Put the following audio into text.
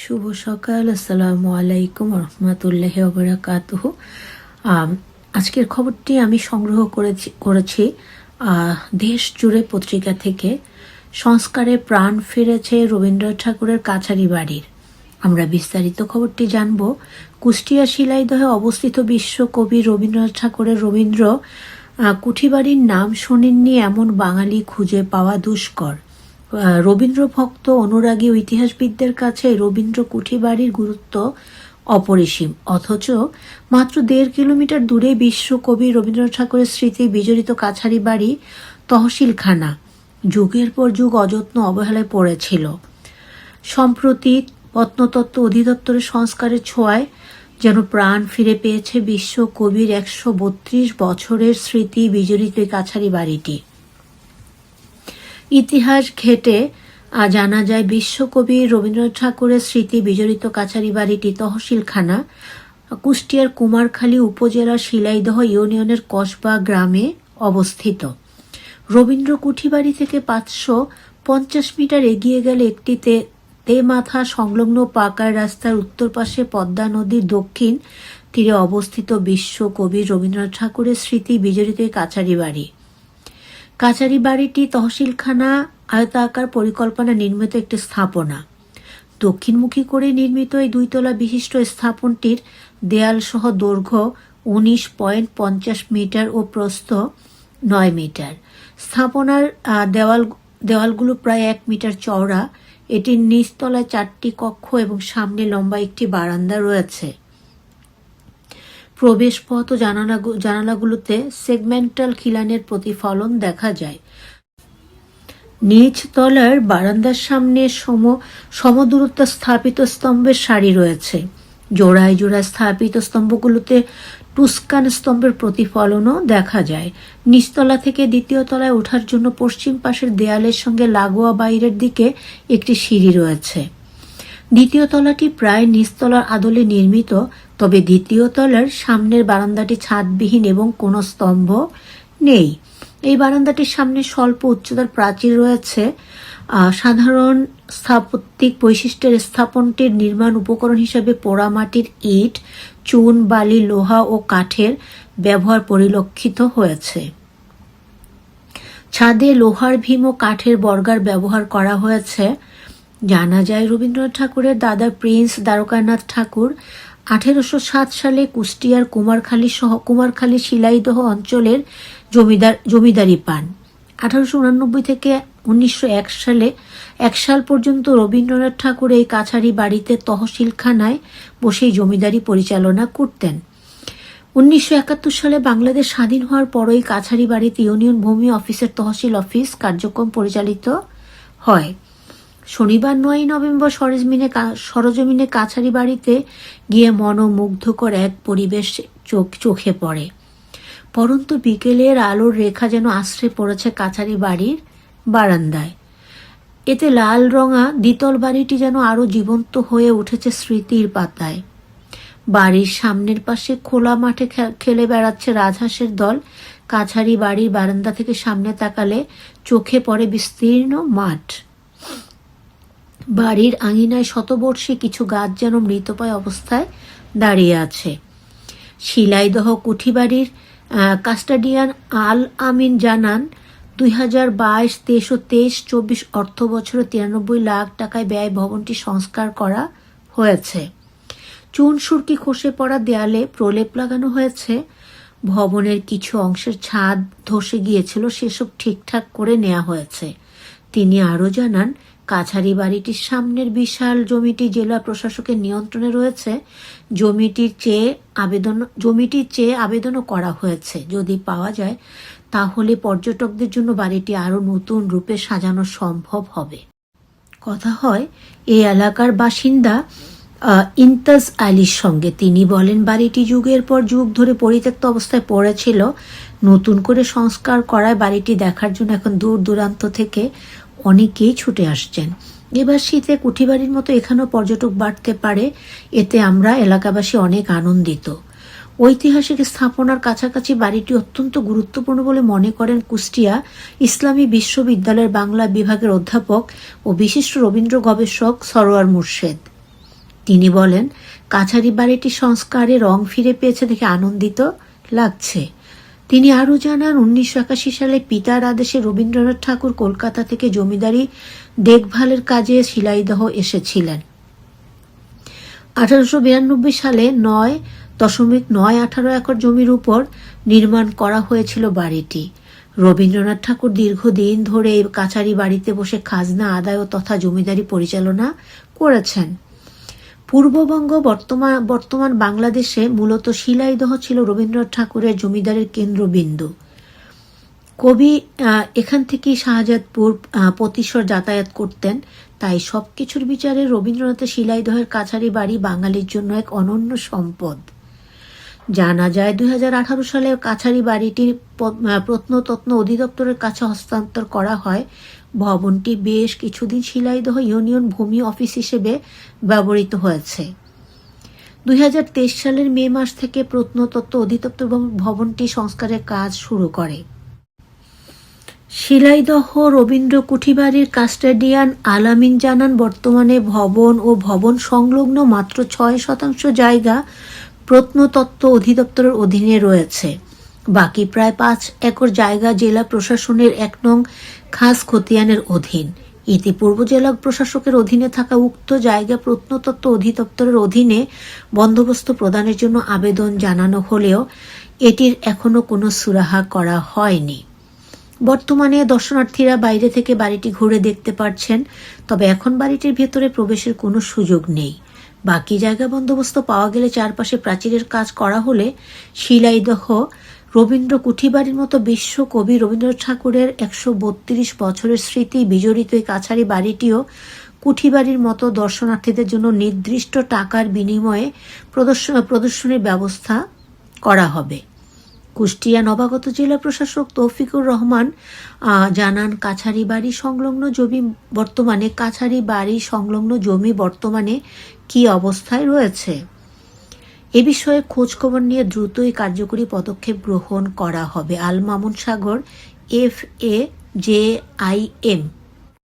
শুভ সকাল, আসসালামু আলাইকুম রহমতুল্লাহ ওবরাকাতুহ। আজকের খবরটি আমি সংগ্রহ করেছি করেছি দেশ জুড়ে পত্রিকা থেকে। সংস্কারে প্রাণ ফিরেছে রবীন্দ্রনাথ ঠাকুরের কাছারি বাড়ির। আমরা বিস্তারিত খবরটি জানব। কুষ্টিয়া শিলাইদহে অবস্থিত বিশ্বকবি রবীন্দ্রনাথ ঠাকুরের রবীন্দ্র কুঠিবাড়ির নাম শোনেননি এমন বাঙালি খুঁজে পাওয়া দুষ্কর। আহ, রবীন্দ্র ভক্ত অনুরাগী ইতিহাসবিদদের কাছে রবীন্দ্র কুঠিবাড়ির গুরুত্ব অপরিসীম। অথচ মাত্র দেড় কিলোমিটার দূরে বিশ্বকবি রবীন্দ্রনাথ ঠাকুরের স্মৃতি বিজড়িত কাছারি বাড়ি তহসিলখানা যুগের পর যুগ অযত্ন অবহেলায় পড়েছিল। সম্প্রতি প্রত্নতত্ত্ব অধিদপ্তরের সংস্কারের ছোঁয়ায় যেন প্রাণ ফিরে পেয়েছে বিশ্ব কবির একশো বত্রিশ বছরের স্মৃতি বিজড়িত কাছারি বাড়িটি। ইতিহাস ঘেটে জানা যায় বিশ্বকবি রবীন্দ্রনাথ ঠাকুরের স্মৃতি বিজড়িত কাছারি বাড়িটি তহসিলখানা, কুষ্টিয়ার কুমারখালী উপজেলার শিলাইদহ ইউনিয়নের কসবা গ্রামে অবস্থিত। রবীন্দ্র কুঠিবাড়ি থেকে পাঁচশো পঞ্চাশ মিটার এগিয়ে গেলে একটি তে- তেমাথা সংলগ্ন পাকার রাস্তার উত্তর পাশে পদ্মা নদীর দক্ষিণ তীরে অবস্থিত বিশ্বকবি রবীন্দ্রনাথ ঠাকুরের স্মৃতি বিজড়িত কাছারি বাড়ি কাছারি বাড়িটি তহসিলখানা আয়তাকার পরিকল্পনা নির্মিত একটি স্থাপনা। দক্ষিণমুখী করে নির্মিত এই দুইতলা বিশিষ্ট স্থাপনটির দেয়াল সহ দৈর্ঘ্য উনিশ পয়েন্ট পঞ্চাশ মিটার ও প্রস্থ নয় মিটার। স্থাপনার দেওয়াল, দেওয়ালগুলো প্রায় এক মিটার চওড়া। এটির নিচতলায় চারটি কক্ষ এবং সামনে লম্বা একটি বারান্দা রয়েছে। প্রবেশপথ ও জানালা- জানালাগুলোতে সেগমেন্টাল খিলানের প্রতিফলন দেখা যায়। নিচ তলার বারান্দার সামনে সম সমদূরত্ব স্থাপিত স্তম্ভের সারি রয়েছে। জোড়ায় জোড়ায় স্থাপিত স্তম্ভগুলোতে টুস্কান স্তম্ভের প্রতিফলনও দেখা যায়। নিচতলা থেকে দ্বিতীয় তলায় ওঠার জন্য পশ্চিম পাশের দেয়ালের সঙ্গে লাগোয়া বাইরের দিকে একটি সিঁড়ি রয়েছে। দ্বিতীয় তলাটি প্রায় নিচতলার আদলে নির্মিত, তবে দ্বিতীয় তলার সামনের বারান্দাটি ছাদবিহীন এবং কোনো স্তম্ভ নেই। এই বারান্দাটির সামনে স্বল্প উচ্চতার প্রাচীর রয়েছে। সাধারণ স্থাপত্যিক বৈশিষ্ট্যের স্থাপনটির নির্মাণ উপকরণ হিসেবে পোড়ামাটির ইট, চুন, বালি, লোহা ও কাঠের ব্যবহার পরিলক্ষিত হয়েছে। ছাদে লোহার ভীম ও কাঠের বর্গার ব্যবহার করা হয়েছে। জানা যায় রবীন্দ্রনাথ ঠাকুরের দাদা প্রিন্স দ্বারকানাথ ঠাকুর আঠেরোশো সাত সালে কুষ্টিয়ার কুমারখালী সহ, কুমারখালী শিলাইদহ অঞ্চলের জমিদার, জমিদারি পান। আঠারোশো উনানব্বই থেকে উনিশশো এক সালে এক সাল পর্যন্ত রবীন্দ্রনাথ ঠাকুর এই কাছারি বাড়িতে তহসিলখানায় বসেই জমিদারি পরিচালনা করতেন। উনিশশো একাত্তর সালে বাংলাদেশ স্বাধীন হওয়ার পরই কাছারি বাড়িতে ইউনিয়ন ভূমি অফিসের তহসিল অফিস কার্যক্রম পরিচালিত হয়। শনিবার নয় নভেম্বর সরেজমিনে সরজমিনে কাছারি বাড়িতে গিয়ে মনোমুগ্ধকর এক পরিবেশ চোখ, চোখে পড়ে। পরন্তু বিকেলের আলোর রেখা যেন আশ্রে পড়েছে কাছারি বাড়ির বারান্দায়। এতে লাল রঙা দ্বিতল বাড়িটি যেন আরও জীবন্ত হয়ে উঠেছে স্মৃতির পাতায়। বাড়ির সামনের পাশে খোলা মাঠে খেলে বেড়াচ্ছে রাজহাঁসের দল। কাছারি বাড়ির বারান্দা থেকে সামনে তাকালে চোখে পড়ে বিস্তীর্ণ মাঠ। বাড়ির আঙিনায় শতবর্ষী কিছু গাছ যেন মৃতপায় অবস্থায় দাঁড়িয়ে আছে। শিলাইদহ কুঠিবাড়ির কাস্টাডিয়ান আল আমিন জানান, দুই হাজার বাইশ তেইশ ও তেইশ চব্বিশ অর্থ বছরে তিরানব্বই লাখ টাকায় ব্যয় ভবনটি সংস্কার করা হয়েছে। চুন সুরকি খসে পড়া দেয়ালে প্রলেপ লাগানো হয়েছে। ভবনের কিছু অংশের ছাদ ধসে গিয়েছিল, সেসব ঠিকঠাক করে নেওয়া হয়েছে। তিনি আরও জানান, কাছারি বাড়িটির সামনের বিশাল জমিটি জেলা প্রশাসকের নিয়ন্ত্রণে রয়েছে। জমিটির চেয়ে আবেদন, জমিটির চেয়ে আবেদনও করা হয়েছে। যদি পাওয়া যায়, তাহলে পর্যটকদের জন্য বাড়িটি আরও নতুন রূপে সাজানো সম্ভব হবে। কথা হয় এই এলাকার বাসিন্দা ইন্তাজ আলীর সঙ্গে। তিনি বলেন, বাড়িটি যুগের পর যুগ ধরে পরিত্যক্ত অবস্থায় পড়েছিল। নতুন করে সংস্কার করায় বাড়িটি দেখার জন্য এখন দূর দূরান্ত থেকে অনেকেই ছুটে আসছেন। এবার শীতে কুঠিবাড়ির মতো এখানেও পর্যটক বাড়তে পারে, এতে আমরা এলাকাবাসী অনেক আনন্দিত। ঐতিহাসিক স্থাপনার কাছাকাছি বাড়িটি অত্যন্ত গুরুত্বপূর্ণ বলে মনে করেন কুষ্টিয়া ইসলামী বিশ্ববিদ্যালয়ের বাংলা বিভাগের অধ্যাপক ও বিশিষ্ট রবীন্দ্র গবেষক সরোয়ার মুর্শেদ। তিনি বলেন, কাছারি বাড়িটি সংস্কারে রং ফিরে পেয়েছে দেখে আনন্দিত লাগছে। তিনি আরও জানান, উনিশশো একাশি সালে পিতার আদেশে রবীন্দ্রনাথ ঠাকুর কলকাতা থেকে জমিদারি দেখভালের কাজে শিলাইদহ এসেছিলেন। আঠারোশো বিরানব্বই সালে নয় দশমিক নয় আঠারো একর জমির উপর নির্মাণ করা হয়েছিল বাড়িটি। রবীন্দ্রনাথ ঠাকুর দীর্ঘদিন ধরে এই কাছারি বাড়িতে বসে খাজনা আদায় ও তথা জমিদারি পরিচালনা করেছেন। পূর্ববঙ্গ বর্তমান বর্তমান বাংলাদেশে মূলত শিলাইদহ ছিল রবীন্দ্রনাথ ঠাকুরের জমিদারের কেন্দ্রবিন্দু। কবি এখান থেকেই শাহজাদপুর আহ, প্রতিশ্বর যাতায়াত করতেন। তাই সবকিছুর বিচারে রবীন্দ্রনাথের শিলাইদহের কাছারি বাড়ি বাঙালির জন্য এক অনন্য সম্পদ। জানা যায় দুই হাজার আঠারো সালে কাছারি বাড়িটি প- আহ, প্রত্নতত্ন অধিদপ্তরের কাছে হস্তান্তর করা হয়। ভবনটি বেশ কিছুদিন শিলাইদহ ইউনিয়ন ভূমি অফিস হিসেবে ব্যবহৃত হয়েছে। দুই হাজার তেইশ সালের মে মাস থেকে প্রত্নতত্ত্ব অধিদপ্তর ভবনটি সংস্কারের কাজ শুরু করে। শিলাইদহ রবীন্দ্র কুঠিবাড়ির কাস্টাডিয়ান আলামিন জানান, বর্তমানে ভবন ও ভবন সংলগ্ন মাত্র ছয় শতাংশ জায়গা প্রত্নতত্ত্ব অধিদপ্তরের অধীনে রয়েছে। বাকি প্রায় পাঁচ একর জায়গা জেলা প্রশাসনের এক নং খাস খতিয়ানের অধীন। ইতিপূর্ব জেলা প্রশাসকের অধীনে থাকা উক্ত জায়গা প্রত্নতত্ত্ব অধিদপ্তরের অধীনে বন্দোবস্ত প্রদানের জন্য আবেদন জানানো হলেও এটির এখনও কোনো সুরাহা করা হয়নি। বর্তমানে দর্শনার্থীরা বাইরে থেকে বাড়িটি ঘুরে দেখতে পারছেন, তবে এখন বাড়িটির ভেতরে প্রবেশের কোনো সুযোগ নেই। বাকি জায়গা বন্দোবস্ত পাওয়া গেলে চারপাশে প্রাচীরের কাজ করা হলে শিলাইদহ রবীন্দ্র কুঠিবাড়ির মতো বিশ্বকবি রবীন্দ্রনাথ ঠাকুরের একশো বত্রিশ বছরের স্মৃতি বিজড়িত এই কাছারি বাড়িটিও কুঠিবাড়ির মতো দর্শনার্থীদের জন্য নির্দিষ্ট টাকার বিনিময়ে প্রদর্শন প্রদর্শনীর ব্যবস্থা করা হবে। কুষ্টিয়া নবাগত জেলা প্রশাসক তৌফিকুর রহমান জানান, কাছারি বাড়ি সংলগ্ন জমি বর্তমানে, কাছারি বাড়ি সংলগ্ন জমি বর্তমানে কি অবস্থায় রয়েছে? এ বিষয়ে খোঁজখবর নিয়ে দ্রুতই কার্যকরী পদক্ষেপ গ্রহণ করা হবে। Al Mamun Sagar, F A J I M.